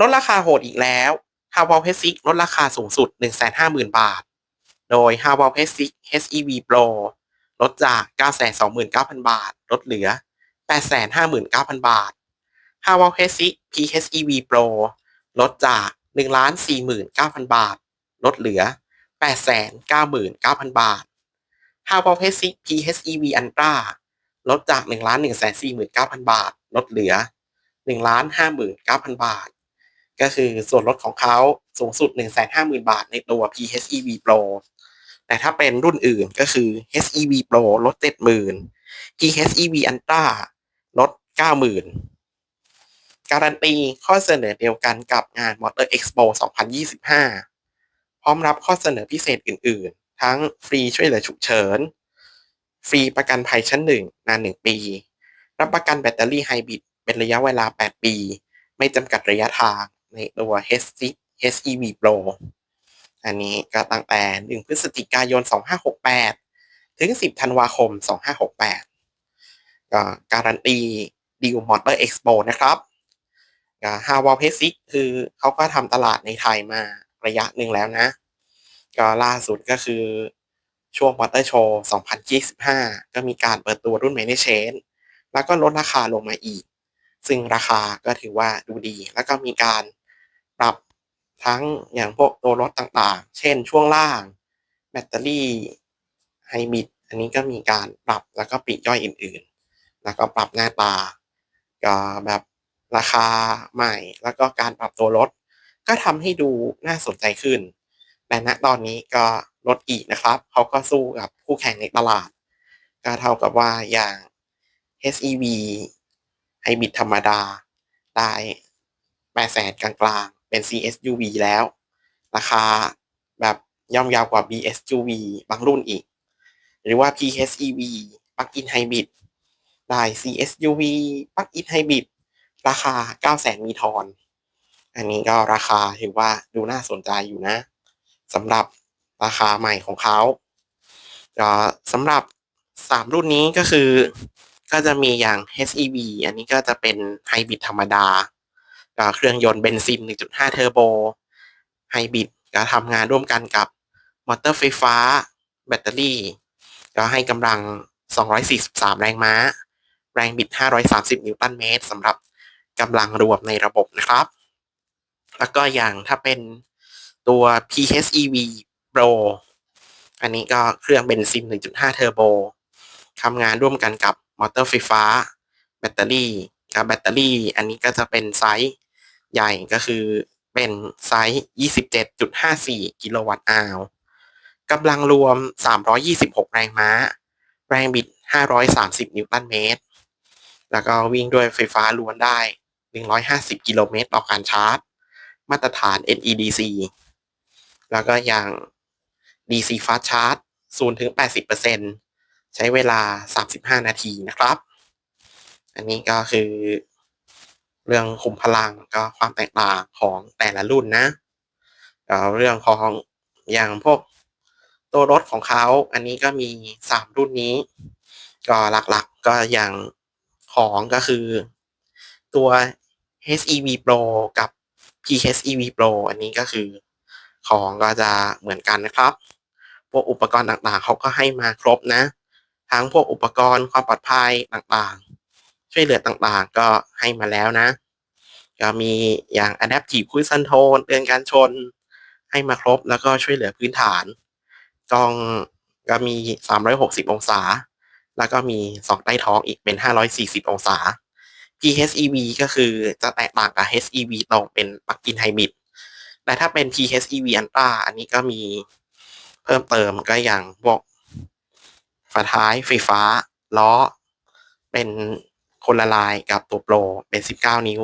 ลดราคาโหดอีกแล้ว h a w a l h 6ลดราคาสูงสุด 150,000 บาท โดย h a w a l h 6 HEV Pro ลดจาก 929,000 บาท ลดเหลือ 859,000 บาท h a w a l h 6 PHEV Pro ลดจาก 1,49,000 บาท ลดเหลือ 899,000 บาท h a w a l h 6 PHEV Ultra ลดจาก 1,149,000 บาท ลดเหลือ 1,59,000 บาท ก็คือส่วนลดของเขาสูงสุด 150,000 บาทในตัว PHEV Pro แต่ถ้าเป็นรุ่นอื่นก็คือ HEV Pro ลด 70,000 PHEV Ultra ลด 90,000 การันตีข้อเสนอเดียวกันกับงาน Motor Expo 2025 พร้อมรับข้อเสนอพิเศษอื่น ๆ ทั้งฟรีช่วยเหลือฉุกเฉิน ฟรีประกันภัยชั้น1นาน 1 ปี รับประกันแบตเตอรี่ไฮบริดเป็นระยะเวลา 8 ปี ไม่จำกัดระยะทาง ในตัว HEV Pro อันนี้ก็ตั้งแต่1พฤศจิกายน 2568 ถึง 10 ธันวาคม 2568 ก็การันตีดีลมอเตอร์เอ็กซ์โปนะครับฮาวาเพซิกคือเขาก็ทำตลาดในไทยมาระยะหนึ่งแล้วนะ ก็ล่าสุดก็คือช่วงมอเตอร์โชว์ 2025 ก็มีการเปิดตัวรุ่นเมเนเชน แล้วก็ลดราคาลงมาอีก ซึ่งราคาก็ถือว่าดูดี แล้วก็มีการ ปรับทั้งอย่างพวกตัวรถต่างๆ เช่นช่วงล่าง แบตเตอรี่ไฮบริดอันนี้ก็มีการปรับแล้วก็ปลีกย่อยอื่นๆ แล้วก็ปรับหน้าตาก็แบบราคาใหม่ แล้วก็การปรับตัวรถ ก็ทำให้ดูน่าสนใจขึ้น แต่ณตอนนี้ก็ลดอีกนะครับ เขาก็สู้กับคู่แข่งในตลาด ก็เท่ากับว่าอย่าง HEV ไฮบริดธรรมดา ได้แปดแสนกลางๆ เป็น CSUV แล้ว ราคาแบบย่อมยาวกว่า BSUV บางรุ่นอีก หรือว่า PHEV Plug-in Hybrid ได้ CSUV Plug-in Hybrid ราคา 900,000 มีทอน อันนี้ก็ราคาถือว่าดูน่าสนใจอยู่นะสำหรับราคาใหม่ของเขาก็สำหรับ 3 รุ่นนี้ก็คือก็จะมีอย่าง HEV อันนี้ก็จะเป็นไฮบริดธรรมดา เครื่องยนต์เบนซิน 1.5 เทอร์โบไฮบริดก็ทำงานร่วมกันกับมอเตอร์ไฟฟ้า แบตเตอรี่ ก็ให้กำลัง 243 แรงม้า แรงบิด 530 นิวตันเมตรสำหรับกำลังรวมในระบบนะครับ แล้วก็อย่างถ้าเป็นตัว PHEV Pro อันนี้ก็เครื่องเบนซิน 1.5 เทอร์โบทำงานร่วมกันกับมอเตอร์ไฟฟ้า แบตเตอรี่กับแบตเตอรี่ อันนี้ก็จะเป็นไซส์ ใหญ่ก็คือเป็นไซส์ 27.54 กิโลวัตต์อาวกำลังรวม 326 แรงม้า แรงบิด 530 นิวตันเมตร แล้วก็วิ่งด้วยไฟฟ้าล้วนได้ 150 กิโลเมตรต่อการชาร์จ มาตรฐาน NEDC แล้วก็อย่าง DC Fast Charge 0ถึง 80%ใช้เวลา 35 นาทีนะครับ อันนี้ก็คือ เรื่องคุมพลังก็ความแตกต่างของแต่ละรุ่นนะเรื่องของอย่างพวกตัวรถของเขาอันนี้ก็มีสามรุ่นนี้ ก็หลักๆก็อย่างของก็คือตัว HEV Pro กับ PHEV Pro อันนี้ก็คือของก็จะเหมือนกันนะครับ พวกอุปกรณ์ต่างๆ เขาก็ให้มาครบนะ ทั้งพวกอุปกรณ์ความปลอดภัยต่างๆ ช่วยเหลือต่างๆ ก็ให้มาแล้วนะ ก็มีอย่าง Adaptive Cruise Control เตือนการชน ให้มาครบแล้วก็ช่วยเหลือพื้นฐานกล้องก็มี 360 องศา แล้วก็มี 2 ใต้ท้องอีกเป็น 540 องศา PHEV ก็คือจะแตกต่างกับ HEV ตรงเป็นปลั๊กอินไฮบริดแต่ถ้าเป็น PHEV Ultra อันนี้ก็มีเพิ่มเติมก็อย่างพวกฝาท้ายไฟฟ้า ล้อ เป็น คนละลายกับตัวโปรเป็น 19 นิ้ว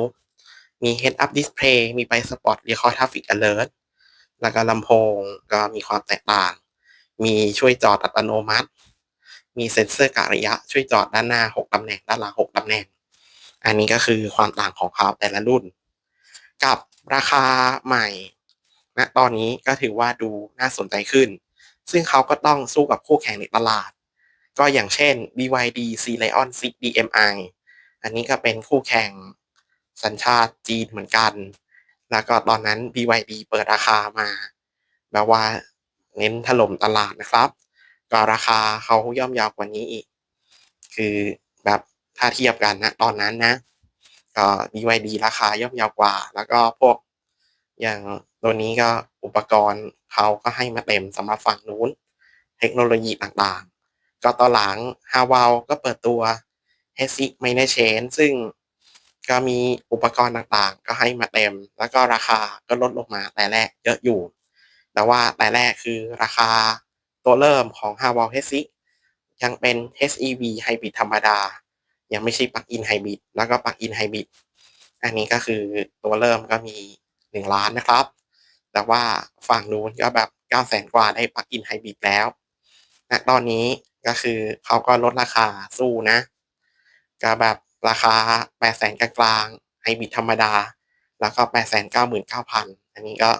มี Head Up Display มีไป Spot Record Traffic Alert แล้วก็ลำโพงก็มีความแตกต่าง มีช่วยจอดอัตโนมัติ มีเซ็นเซอร์กะระยะช่วยจอดด้านหน้า 6 ตำแหน่ง ด้านหลัง 6 ตำแหน่ง อันนี้ก็คือความต่างของเขาแต่ละรุ่น กับราคาใหม่ณนะตอนนี้ก็ถือว่าดูน่าสนใจขึ้น ซึ่งเขาก็ต้องสู้กับคู่แข่งในตลาด ก็อย่างเช่น BYD C Lion 6 DMI อันนี้ก็เป็นคู่แข่งสัญชาติจีนเหมือนกัน แล้วก็ตอนนั้น BYD เปิดราคามา แบบว่าเน้นถล่มตลาดนะครับ ก็ราคาเขาย่อมยาวกว่านี้อีก คือแบบถ้าเทียบกันนะตอนนั้นนะ ก็ BYD ราคาย่อมยาวกว่า แล้วก็พวกอย่างตัวนี้ก็อุปกรณ์เขาก็ให้มาเต็มสำหรับฝั่งนู้น เทคโนโลยีต่างๆ ก็ตอนหลัง h a w a l ก็เปิดตัว h s i Miner Chain ซึ่งก็มีอุปกรณ์ต่างๆ ก็ให้มาเต็ม แล้วก็ราคาก็ลดลงมาแต่แรกเยอะอยู่ แต่ว่าแต่แรกคือราคาตัวเริ่มของ h a w a l h s i ยังเป็น HEV Hybrid ธรรมดา ยังไม่ใช่ปลั๊กอินไฮบริดแล้วก็ปลั๊กอินไฮบริดอันนี้ก็คือตัวเริ่มก็มี 1 ล้านนะครับ แต่ว่าฝั่งนู้นก็แบบ 9 0 0 0 0กว่าได้ปลั๊กอินไฮบริดแล้วณตอนนี้ก็คือเขาก็ลดราคาสู้นะ ก็แบบราคา8 0 0 0 0 0กลางๆไฮบริดธรรมดา แล้วก็899,000อันนี้ก็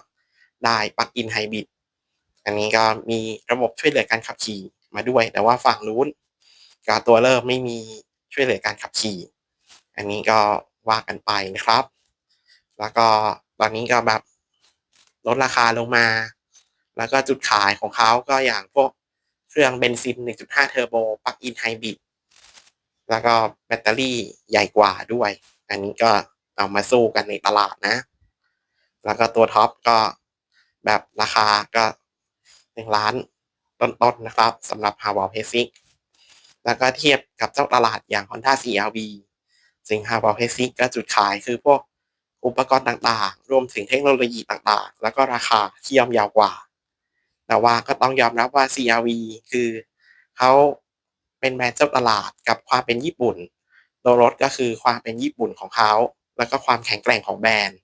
ได้ปลั๊กอินไฮบริดอันนี้ก็มีระบบช่วยเหลือการขับขี่มาด้วย แต่ว่าฝั่งนู้นก็ตัวเริ่มไม่มีช่วยเหลือการขับขี่ อันนี้ก็ว่ากันไปนะครับ แล้วก็ตอนนี้ก็แบบลดราคาลงมา แล้วก็จุดขายของเขาก็อย่างพวกเครื่องเบนซิน 1.5 เทอร์โบปลั๊กอินไฮบริด แล้วก็แบตเตอรี่ใหญ่กว่าด้วย อันนี้ก็เอามาสู้กันในตลาดนะ แล้วก็ตัวท็อปก็แบบราคาก็หนึ่งล้านต้นๆนนะครับสำหรับ h a w a l p a c i c แล้วก็เทียบกับเจ้าตลาดอย่าง Honda CR-V ซึ่ง h a w a l p a c i c ก็จุดขายคือพวกอุปกรณ์ต่างๆ รวมถึงเทคโนโลยีต่างๆ แล้วก็ราคาที่ย่อมยาวกว่า แต่ว่าก็ต้องยอมรับว่า CR-V คือเขา เป็นแบรนด์เจ้าตลาดกับความเป็นญี่ปุ่น ตัวรถก็คือความเป็นญี่ปุ่นของเขา แล้วก็ความแข็งแกร่งของแบรนด์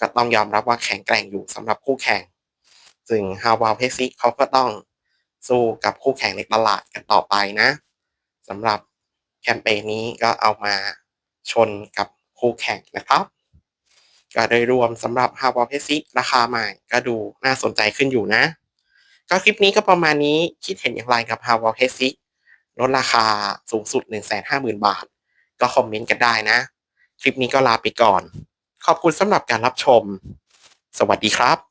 ก็ต้องยอมรับว่าแข็งแกร่งอยู่สำหรับคู่แข่ง ซึ่ง h a w a l p a c i c เขาก็ต้องสู้กับคู่แข่งในตลาดกันต่อไปนะสำหรับแคมเปญนี้ก็เอามาชนกับคู่แข่งนะครับ ก็โดยรวมสำหรับ h a w a l p a c i c ราคาใหม่ก็ดูน่าสนใจขึ้นอยู่นะ ก็คลิปนี้ก็ประมาณนี้คิดเห็นอย่างไรกับ h a w a l p a c i c ลดราคาสูงสุด 150,000 บาท ก็คอมเมนต์กันได้นะ คลิปนี้ก็ลาไปก่อน ขอบคุณสำหรับการรับชม สวัสดีครับ